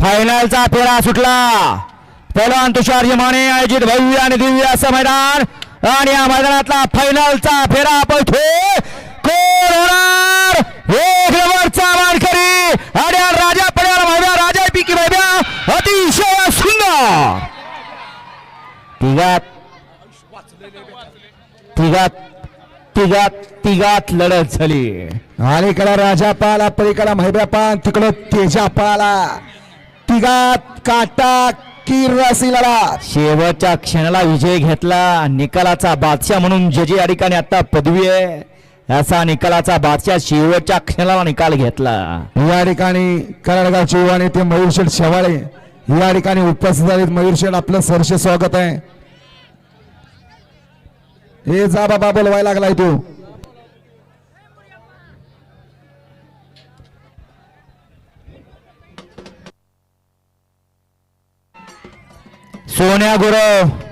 फायनलचा फेरा सुटला. पहिलवान तुषार हिमाने आयोजित भव्य आणि दिव्य असं मैदान. आणि या मैदानातला फायनलचा फेरा पळतोय कोण होणार? एक नंबरचा मानकरी. आणि राजा पड्याला भव्या राजा पिकी भव्या. अतिशय सुंदर. तिघात. तिघात. तिघात तिघात लढत झाली. अलीकडे राजा पाला पलीकडे महिब्या पान तिकडं तेजा पाला. तिघात काटा की रसी लढा शेवटच्या क्षणाला विजय घेतला. निकालाचा बादशाह म्हणून जे जे या ठिकाणी आता पदवी आहे. असा निकालाचा बादशाह शेवटच्या क्षणाला निकाल घेतला. या ठिकाणी कराडगावचे युवा नेते मयूर शेठ शेवाळे या ठिकाणी उपस्थित झालेत मयूर शेठ आपलं सरसे स्वागत आहे. हे जा बाबा बोलवायला लागलाय तो. सोन्या गुरव.